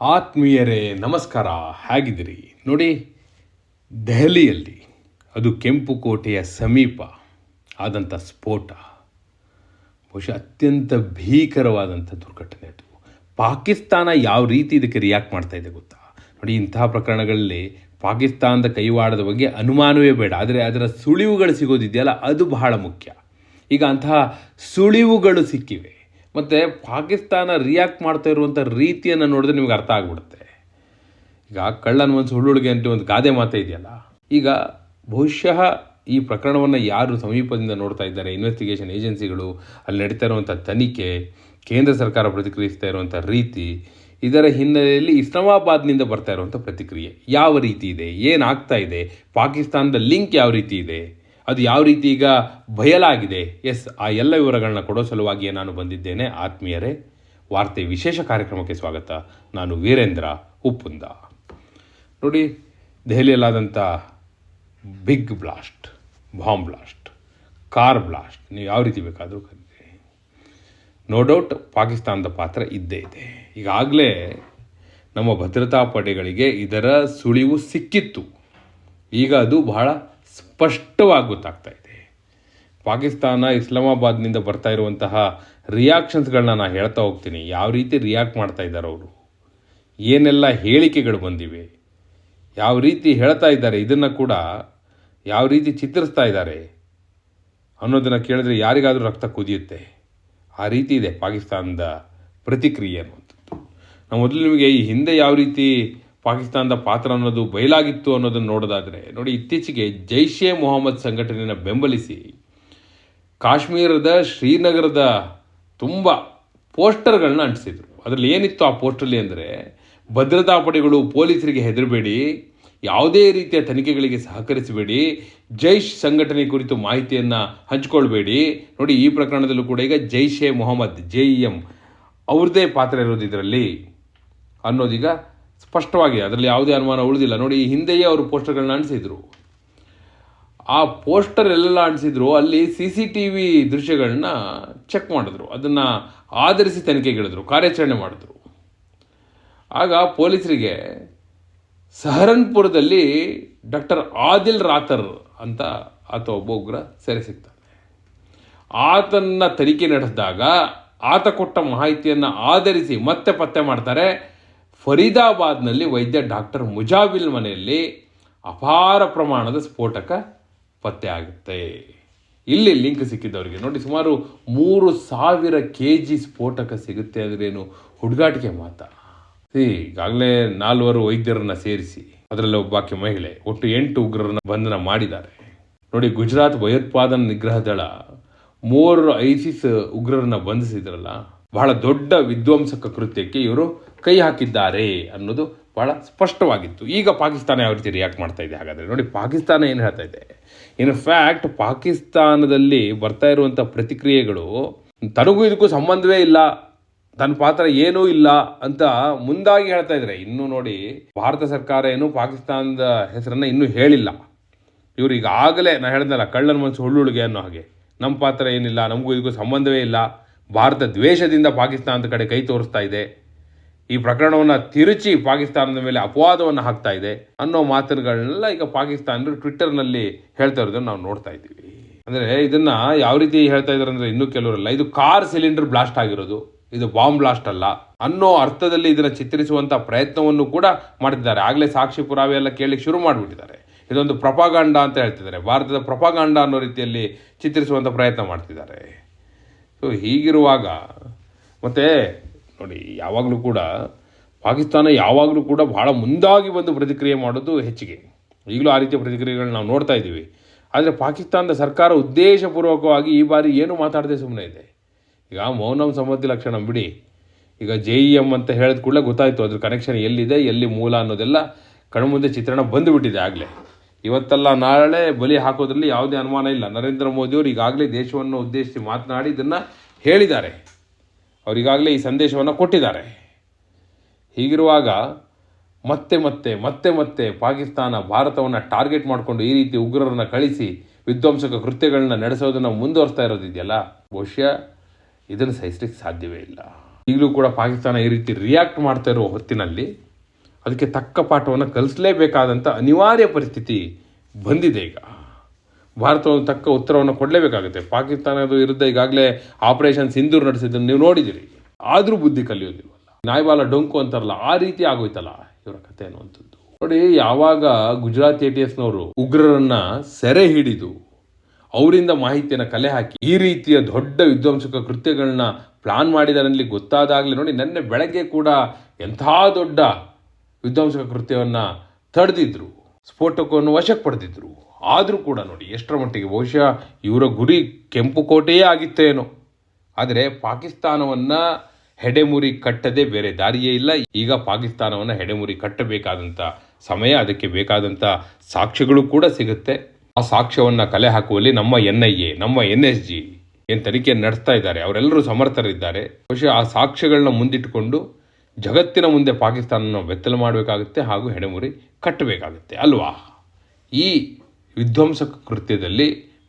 ಆತ್ಮೀಯರೇ, ನಮಸ್ಕಾರ. ಹೇಗಿದ್ದೀರಿ? ನೋಡಿ, ದೆಹಲಿಯಲ್ಲಿ ಅದು ಕೆಂಪು ಕೋಟೆಯ ಸಮೀಪ ಆದಂಥ ಸ್ಫೋಟ. ಬಹುಶಃ ಅತ್ಯಂತ ಭೀಕರವಾದಂಥ ದುರ್ಘಟನೆ ಅದು. ಪಾಕಿಸ್ತಾನ ಯಾವ ರೀತಿ ಇದಕ್ಕೆ ರಿಯಾಕ್ಟ್ ಮಾಡ್ತಾ ಇದೆ ಗೊತ್ತಾ? ನೋಡಿ, ಇಂತಹ ಪ್ರಕರಣಗಳಲ್ಲಿ ಪಾಕಿಸ್ತಾನದ ಕೈವಾಡದ ಬಗ್ಗೆ ಅನುಮಾನವೇ ಬೇಡ. ಆದರೆ ಅದರ ಸುಳಿವುಗಳು ಸಿಗೋದಿದೆಯಲ್ಲ, ಅದು ಬಹಳ ಮುಖ್ಯ. ಈಗ ಅಂತಹ ಸುಳಿವುಗಳು ಸಿಕ್ಕಿವೆ. ಮತ್ತು ಪಾಕಿಸ್ತಾನ ರಿಯಾಕ್ಟ್ ಮಾಡ್ತಾ ಇರುವಂಥ ರೀತಿಯನ್ನು ನೋಡಿದ್ರೆ ನಿಮ್ಗೆ ಅರ್ಥ ಆಗ್ಬಿಡುತ್ತೆ. ಈಗ ಕಳ್ಳನ ಒಂದು ಸುಳ್ಳುಳಿಗೆ ಅಂತ ಒಂದು ಗಾದೆ ಮಾತೇ ಇದೆಯಲ್ಲ? ಈಗ ಬಹುಶಃ ಈ ಪ್ರಕರಣವನ್ನು ಯಾರು ಸಮೀಪದಿಂದ ನೋಡ್ತಾ ಇದ್ದಾರೆ? ಇನ್ವೆಸ್ಟಿಗೇಷನ್ ಏಜೆನ್ಸಿಗಳು ಅಲ್ಲಿ ನಡೀತಾ ಇರುವಂಥ ತನಿಖೆ, ಕೇಂದ್ರ ಸರ್ಕಾರ ಪ್ರತಿಕ್ರಿಯಿಸ್ತಾ ಇರುವಂಥ ರೀತಿ, ಇದರ ಹಿನ್ನೆಲೆಯಲ್ಲಿ ಇಸ್ಲಾಮಾಬಾದ್ನಿಂದ ಬರ್ತಾ ಇರುವಂಥ ಪ್ರತಿಕ್ರಿಯೆ ಯಾವ ರೀತಿ ಇದೆ? ಏನಾಗ್ತಾ ಇದೆ? ಪಾಕಿಸ್ತಾನದ ಲಿಂಕ್ ಯಾವ ರೀತಿ ಇದೆ? ಅದು ಯಾವ ರೀತಿ ಈಗ ಬಯಲಾಗಿದೆ? ಎಸ್ ಆ ಎಲ್ಲ ವಿವರಗಳನ್ನ ಕೊಡೋ ಸಲುವಾಗಿಯೇ ನಾನು ಬಂದಿದ್ದೇನೆ. ಆತ್ಮೀಯರೇ, ವಾರ್ತೆ ವಿಶೇಷ ಕಾರ್ಯಕ್ರಮಕ್ಕೆ ಸ್ವಾಗತ. ನಾನು ವೀರೇಂದ್ರ ಉಪ್ಪುಂದ. ನೋಡಿ, ದೆಹಲಿಯಲ್ಲಾದಂಥ big blast, bomb blast, car blast, ನೀವು ಯಾವ ರೀತಿ ಬೇಕಾದರೂ ಕರೀರಿ. ನೋ ಡೌಟ್ ಪಾಕಿಸ್ತಾನದ ಪಾತ್ರ ಇದ್ದೇ ಇದೆ. ಈಗಾಗಲೇ ನಮ್ಮ ಭದ್ರತಾ ಪಡೆಗಳಿಗೆ ಇದರ ಸುಳಿವು ಸಿಕ್ಕಿತ್ತು. ಈಗ ಅದು ಬಹಳ ಸ್ಪಷ್ಟವಾಗಿ ಗೊತ್ತಾಗ್ತಾ ಇದೆ. ಪಾಕಿಸ್ತಾನ, ಇಸ್ಲಾಮಾಬಾದ್ನಿಂದ ಬರ್ತಾ ಇರುವಂತಹ ರಿಯಾಕ್ಷನ್ಸ್ಗಳನ್ನ ನಾನು ಹೇಳ್ತಾ ಹೋಗ್ತೀನಿ. ಯಾವ ರೀತಿ ರಿಯಾಕ್ಟ್ ಮಾಡ್ತಾ ಇದ್ದಾರೆ ಅವರು? ಏನೆಲ್ಲ ಹೇಳಿಕೆಗಳು ಬಂದಿವೆ? ಯಾವ ರೀತಿ ಹೇಳ್ತಾ ಇದ್ದಾರೆ? ಇದನ್ನು ಕೂಡ ಯಾವ ರೀತಿ ಚಿತ್ರಿಸ್ತಾ ಇದ್ದಾರೆ? ಅನ್ನೋದನ್ನು ಕೇಳಿದ್ರೆ ಯಾರಿಗಾದರೂ ರಕ್ತ ಕುದಿಯುತ್ತೆ. ಆ ರೀತಿ ಇದೆ ಪಾಕಿಸ್ತಾನದ ಪ್ರತಿಕ್ರಿಯೆ ಅನ್ನುವಂಥದ್ದು. ನಾವು ಮೊದಲು ನಿಮಗೆ ಈ ಹಿಂದೆ ಯಾವ ರೀತಿ ಪಾಕಿಸ್ತಾನದ ಪಾತ್ರ ಅನ್ನೋದು ಬಯಲಾಗಿತ್ತು ಅನ್ನೋದನ್ನು ನೋಡೋದಾದರೆ, ನೋಡಿ ಇತ್ತೀಚೆಗೆ ಜೈಷ್ ಎ ಮೊಹಮ್ಮದ್ ಸಂಘಟನೆಯನ್ನು ಬೆಂಬಲಿಸಿ ಕಾಶ್ಮೀರದ ಶ್ರೀನಗರದ ತುಂಬ ಪೋಸ್ಟರ್ಗಳನ್ನ ಅಂಟಿಸಿದರು. ಅದರಲ್ಲಿ ಏನಿತ್ತು ಆ ಪೋಸ್ಟರ್ಲಿ ಅಂದರೆ, ಭದ್ರತಾ ಪಡೆಗಳು ಪೊಲೀಸರಿಗೆ ಹೆದರಬೇಡಿ, ಯಾವುದೇ ರೀತಿಯ ತನಿಖೆಗಳಿಗೆ ಸಹಕರಿಸಬೇಡಿ, ಜೈಷ್ ಸಂಘಟನೆ ಕುರಿತು ಮಾಹಿತಿಯನ್ನು ಹಂಚಿಕೊಳ್ಬೇಡಿ. ನೋಡಿ, ಈ ಪ್ರಕರಣದಲ್ಲೂ ಕೂಡ ಈಗ Jaish e Mohammed, J E M ಅವ್ರದ್ದೇ ಪಾತ್ರ ಇರೋದು ಇದರಲ್ಲಿ ಅನ್ನೋದೀಗ ಸ್ಪಷ್ಟವಾಗಿದೆ ಅದರಲ್ಲಿ ಯಾವುದೇ ಅನುಮಾನ ಉಳಿದಿಲ್ಲ. ನೋಡಿ ಹಿಂದೆಯೇ ಅವರು ಪೋಸ್ಟರ್ಗಳನ್ನ ಅಂಟಿಸಿದ್ರು. ಆ ಪೋಸ್ಟರ್ ಎಲ್ಲ ಅಂಟಿಸಿದ್ರು, ಅಲ್ಲಿ ಸಿ ಸಿ ಟಿ ವಿ ದೃಶ್ಯಗಳನ್ನ ಚೆಕ್ ಮಾಡಿದ್ರು. ಅದನ್ನು ಆಧರಿಸಿ ತನಿಖೆಗಿಳಿದ್ರು, ಕಾರ್ಯಾಚರಣೆ ಮಾಡಿದ್ರು. ಆಗ ಪೊಲೀಸರಿಗೆ, ಸಹರನ್ಪುರದಲ್ಲಿ ಡಾಕ್ಟರ್ ಆದಿಲ್ ರಾತರ್ ಅಂತ ಆತ ಒಬ್ಬ ಉಗ್ರ ಸೆರೆ ಸಿಗ್ತಾನೆ ಆತನ ತನಿಖೆ ನಡೆಸಿದಾಗ ಆತ ಕೊಟ್ಟ ಮಾಹಿತಿಯನ್ನು ಆಧರಿಸಿ ಮತ್ತೆ ಪತ್ತೆ ಮಾಡ್ತಾರೆ. ಫರೀದಾಬಾದ್ನಲ್ಲಿ ವೈದ್ಯ ಡಾಕ್ಟರ್ ಮುಜಾಬಿಲ್ ಮನೆಯಲ್ಲಿ ಅಪಾರ ಪ್ರಮಾಣದ ಸ್ಫೋಟಕ ಪತ್ತೆ ಆಗುತ್ತೆ. ಇಲ್ಲಿ ಲಿಂಕ್ ಸಿಕ್ಕಿದ್ದವರಿಗೆ ನೋಡಿ, ಸುಮಾರು ಮೂರು ಸಾವಿರ ಕೆ ಜಿ ಸ್ಫೋಟಕ ಸಿಗುತ್ತೆ ಅಂದ್ರೇನು ಹುಡುಗಾಟಿಕೆ ಮಾತಾ ಈಗಾಗಲೇ ನಾಲ್ವರು ವೈದ್ಯರನ್ನ ಸೇರಿಸಿ, ಅದರಲ್ಲಿ ಒಬ್ಬಾಕೆ ಮಹಿಳೆ, ಒಟ್ಟು ಎಂಟು ಉಗ್ರರನ್ನ ಬಂಧನ ಮಾಡಿದ್ದಾರೆ. ನೋಡಿ, ಗುಜರಾತ್ ಭಯೋತ್ಪಾದನಾ ನಿಗ್ರಹ ದಳ ಮೂವರು ಐಸಿಸ್ ಉಗ್ರರನ್ನ ಬಂಧಿಸಿದ್ರಲ್ಲ, ಬಹಳ ದೊಡ್ಡ ವಿಧ್ವಂಸಕ ಕೃತ್ಯಕ್ಕೆ ಇವರು ಕೈ ಹಾಕಿದ್ದಾರೆ ಅನ್ನೋದು ಬಹಳ ಸ್ಪಷ್ಟವಾಗಿತ್ತು. ಈಗ ಪಾಕಿಸ್ತಾನ ಯಾವ ರೀತಿ ರಿಯಾಕ್ಟ್ ಮಾಡ್ತಾ ಇದೆ ಹಾಗಾದರೆ? ನೋಡಿ, ಪಾಕಿಸ್ತಾನ ಏನು ಹೇಳ್ತಾ ಇದೆ? ಇನ್ ಫ್ಯಾಕ್ಟ್ ಪಾಕಿಸ್ತಾನದಲ್ಲಿ ಬರ್ತಾ ಇರುವಂಥ ಪ್ರತಿಕ್ರಿಯೆಗಳು, ತನಗೂ ಇದಕ್ಕೂ ಸಂಬಂಧವೇ ಇಲ್ಲ, ತನ್ನ ಪಾತ್ರ ಏನೂ ಇಲ್ಲ ಅಂತ ಮುಂದಾಗಿ ಹೇಳ್ತಾ ಇದ್ದಾರೆ ಇನ್ನೂ ನೋಡಿ, ಭಾರತ ಸರ್ಕಾರ ಏನು ಪಾಕಿಸ್ತಾನದ ಹೆಸರನ್ನು ಇನ್ನೂ ಹೇಳಿಲ್ಲ. ಇವರು ಈಗಾಗಲೇ ನಾನು ಹೇಳಿದ್ನಲ್ಲ ಕಳ್ಳನ ಮನಸ್ಸು ಹುಳ್ಳುಳಿಗೆ ಅನ್ನೋ ಹಾಗೆ. ನಮ್ಮ ಪಾತ್ರ ಏನಿಲ್ಲ, ನಮಗೂ ಇದಕ್ಕೂ ಸಂಬಂಧವೇ ಇಲ್ಲ. ಭಾರತ ದ್ವೇಷದಿಂದ ಪಾಕಿಸ್ತಾನದ ಕಡೆ ಕೈ ತೋರಿಸ್ತಾ ಇದೆ. ಈ ಪ್ರಕರಣವನ್ನು ತಿರುಚಿ ಪಾಕಿಸ್ತಾನದ ಮೇಲೆ ಅಪವಾದವನ್ನು ಹಾಕ್ತಾ ಇದೆ ಅನ್ನೋ ಮಾತುಗಳನ್ನೆಲ್ಲ ಈಗ ಪಾಕಿಸ್ತಾನರು ಟ್ವಿಟ್ಟರ್ನಲ್ಲಿ ಹೇಳ್ತಾ ಇರೋದನ್ನು ನಾವು ನೋಡ್ತಾ ಇದ್ದೀವಿ. ಅಂದರೆ ಇದನ್ನು ಯಾವ ರೀತಿ ಹೇಳ್ತಾ ಇದ್ದಾರೆ ಅಂದರೆ ಇನ್ನೂ ಕೆಲವರಲ್ಲ, ಇದು ಕಾರ್ ಸಿಲಿಂಡರ್ ಬ್ಲಾಸ್ಟ್ ಆಗಿರೋದು, ಇದು ಬಾಂಬ್ ಬ್ಲಾಸ್ಟ್ ಅಲ್ಲ ಅನ್ನೋ ಅರ್ಥದಲ್ಲಿ ಇದನ್ನು ಚಿತ್ರಿಸುವಂಥ ಪ್ರಯತ್ನವನ್ನು ಕೂಡ ಮಾಡ್ತಿದ್ದಾರೆ. ಆಗಲೇ ಸಾಕ್ಷಿ ಪುರಾವೆ ಎಲ್ಲ ಕೇಳಲಿಕ್ಕೆ ಶುರು ಮಾಡಿಬಿಟ್ಟಿದ್ದಾರೆ. ಇದೊಂದು ಪ್ರಪಾಗಾಂಡ ಅಂತ ಹೇಳ್ತಿದ್ದಾರೆ. ಭಾರತದ ಪ್ರಪಾಗಾಂಡ ಅನ್ನೋ ರೀತಿಯಲ್ಲಿ ಚಿತ್ರಿಸುವಂಥ ಪ್ರಯತ್ನ ಮಾಡ್ತಿದ್ದಾರೆ. ಸೊ ಹೀಗಿರುವಾಗ ಮತ್ತೆ ನೋಡಿ, ಯಾವಾಗಲೂ ಕೂಡ ಪಾಕಿಸ್ತಾನ ಯಾವಾಗಲೂ ಕೂಡ ಭಾಳ ಮುಂದಾಗಿ ಬಂದು ಪ್ರತಿಕ್ರಿಯೆ ಮಾಡೋದು ಹೆಚ್ಚಿಗೆ. ಈಗಲೂ ಆ ರೀತಿಯ ಪ್ರತಿಕ್ರಿಯೆಗಳನ್ನ ನಾವು ನೋಡ್ತಾ ಇದ್ದೀವಿ. ಆದರೆ ಪಾಕಿಸ್ತಾನದ ಸರ್ಕಾರ ಉದ್ದೇಶಪೂರ್ವಕವಾಗಿ ಈ ಬಾರಿ ಏನು ಮಾತಾಡದೆ ಸುಮ್ಮನೆ ಇದೆ. ಈಗ ಮೌನಂ ಸಮ್ಮತಿ ಲಕ್ಷಣ ಬಿಡಿ. ಈಗ ಜೆ ಇ ಎಂ ಅಂತ ಹೇಳಿದ ಕೂಡಲೇ ಗೊತ್ತಾಯಿತು ಅದ್ರ ಕನೆಕ್ಷನ್ ಎಲ್ಲಿದೆ, ಎಲ್ಲಿ ಮೂಲ ಅನ್ನೋದೆಲ್ಲ ಕಣ್ಮುಂದೆ ಚಿತ್ರಣ ಬಂದುಬಿಟ್ಟಿದೆ ಆಗಲೇ. ಇವತ್ತಲ್ಲ ನಾಳೆ ಬಲಿ ಹಾಕೋದ್ರಲ್ಲಿ ಯಾವುದೇ ಅನುಮಾನ ಇಲ್ಲ. ನರೇಂದ್ರ ಮೋದಿಯವರು ಈಗಾಗಲೇ ದೇಶವನ್ನು ಉದ್ದೇಶಿಸಿ ಮಾತನಾಡಿ ಇದನ್ನು ಹೇಳಿದ್ದಾರೆ. ಅವರಿಗಾಗಲೇ ಈ ಸಂದೇಶವನ್ನು ಕೊಟ್ಟಿದ್ದಾರೆ. ಹೀಗಿರುವಾಗ ಮತ್ತೆ ಮತ್ತೆ ಮತ್ತೆ ಮತ್ತೆ ಪಾಕಿಸ್ತಾನ ಭಾರತವನ್ನು ಟಾರ್ಗೆಟ್ ಮಾಡಿಕೊಂಡು ಈ ರೀತಿ ಉಗ್ರರನ್ನು ಕಳಿಸಿ ವಿಧ್ವಂಸಕ ಕೃತ್ಯಗಳನ್ನ ನಡೆಸೋದನ್ನು ಮುಂದುವರಿಸ್ತಾ ಇರೋದಿದೆಯಲ್ಲ? ಬಹುಶಃ ಇದನ್ನು ಸಹಿಸ್ಲಿಕ್ಕೆ ಸಾಧ್ಯವೇ ಇಲ್ಲ. ಈಗಲೂ ಕೂಡ ಪಾಕಿಸ್ತಾನ ಈ ರೀತಿ ರಿಯಾಕ್ಟ್ ಮಾಡ್ತಾ ಇರೋ ಹೊತ್ತಿನಲ್ಲಿ ಅದಕ್ಕೆ ತಕ್ಕ ಪಾಠವನ್ನು ಕಲಿಸಲೇಬೇಕಾದಂಥ ಅನಿವಾರ್ಯ ಪರಿಸ್ಥಿತಿ ಬಂದಿದೆ ಈಗ. ಭಾರತ ಒಂದು ತಕ್ಕ ಉತ್ತರವನ್ನು ಕೊಡಲೇಬೇಕಾಗುತ್ತೆ. ಪಾಕಿಸ್ತಾನದ ವಿರುದ್ಧ ಈಗಾಗಲೇ ಆಪರೇಷನ್ ಸಿಂಧೂರ್ ನಡೆಸಿದ್ದನ್ನು ನೀವು ನೋಡಿದಿರಿ. ಆದರೂ ಬುದ್ಧಿ ಕಲಿಯೋದಿಲ್ವಲ್ಲ. ನಾಯ್ಬಾಲ ಡೊಂಕು ಅಂತಾರಲ್ಲ, ಆ ರೀತಿ ಆಗೋಯ್ತಲ್ಲ ಇವರ ಕಥೆ ಅನ್ನುವಂಥದ್ದು. ನೋಡಿ, ಯಾವಾಗ ಗುಜರಾತ್ ಎ ಟಿ ಎಸ್ನವರು ಉಗ್ರರನ್ನ ಸೆರೆ ಹಿಡಿದು ಅವರಿಂದ ಮಾಹಿತಿಯನ್ನು ಕಲೆ ಹಾಕಿ ಈ ರೀತಿಯ ದೊಡ್ಡ ವಿಧ್ವಂಸಕ ಕೃತ್ಯಗಳನ್ನ ಪ್ಲಾನ್ ಮಾಡಿದಾರಲ್ಲಿ ಗೊತ್ತಾದಾಗಲೇ ನೋಡಿ, ನಿನ್ನೆ ಬೆಳಗ್ಗೆ ಕೂಡ ಎಂಥ ದೊಡ್ಡ ವಿಧ್ವಂಸಕ ಕೃತ್ಯವನ್ನು ತಡೆದಿದ್ರು. ಸ್ಫೋಟಕವನ್ನು ವಶಕ್ಕೆ ಪಡೆದಿದ್ರು. ಆದರೂ ಕೂಡ ನೋಡಿ, ಎಷ್ಟರ ಮಟ್ಟಿಗೆ ಬಹುಶಃ ಇವರ ಗುರಿ ಕೆಂಪು ಕೋಟೆಯೇ ಆಗಿತ್ತೇನೋ ಆದರೆ ಪಾಕಿಸ್ತಾನವನ್ನು ಹೆಡೆಮುರಿ ಕಟ್ಟದೆ ಬೇರೆ ದಾರಿಯೇ ಇಲ್ಲ. ಈಗ ಪಾಕಿಸ್ತಾನವನ್ನು ಹೆಡೆಮುರಿ ಕಟ್ಟಬೇಕಾದಂಥ ಸಮಯ, ಅದಕ್ಕೆ ಬೇಕಾದಂಥ ಸಾಕ್ಷ್ಯಗಳು ಕೂಡ ಸಿಗುತ್ತೆ. ಆ ಸಾಕ್ಷ್ಯವನ್ನು ಕಲೆ ಹಾಕುವಲ್ಲಿ ನಮ್ಮ ಎನ್ ಐ ಎ, ನಮ್ಮ ಎನ್ ಎಸ್ ಜಿ ಏನು ತನಿಖೆ ನಡೆಸ್ತಾ ಇದ್ದಾರೆ, ಅವರೆಲ್ಲರೂ ಸಮರ್ಥರಿದ್ದಾರೆ. ಬಹುಶಃ ಆ ಸಾಕ್ಷ್ಯಗಳನ್ನ ಮುಂದಿಟ್ಟುಕೊಂಡು ಜಗತ್ತಿನ ಮುಂದೆ ಪಾಕಿಸ್ತಾನವನ್ನು ಬೆತ್ತಲು ಮಾಡಬೇಕಾಗುತ್ತೆ ಹಾಗೂ ಹೆಡೆಮುರಿ ಕಟ್ಟಬೇಕಾಗುತ್ತೆ ಅಲ್ವಾ? ಈ ವಿಧ್ವಂಸಕ ಕೃತ್ಯದಲ್ಲಿ,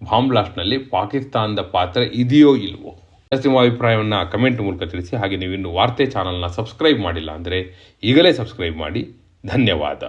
ಬಾಂಬ್ ಬ್ಲಾಸ್ಟ್ನಲ್ಲಿ ಪಾಕಿಸ್ತಾನದ ಪಾತ್ರ ಇದೆಯೋ ಇಲ್ವೋ? ನಿಮ್ಮ ಅಭಿಪ್ರಾಯವನ್ನು ಕಮೆಂಟ್ ಮೂಲಕ ತಿಳಿಸಿ, ಹಾಗೆ ನೀವು ಇನ್ನು ವಾರ್ತೆ ಚಾನಲ್ನ ಸಬ್ಸ್ಕ್ರೈಬ್ ಮಾಡಿಲ್ಲ ಅಂದರೆ ಈಗಲೇ ಸಬ್ಸ್ಕ್ರೈಬ್ ಮಾಡಿ. ಧನ್ಯವಾದ.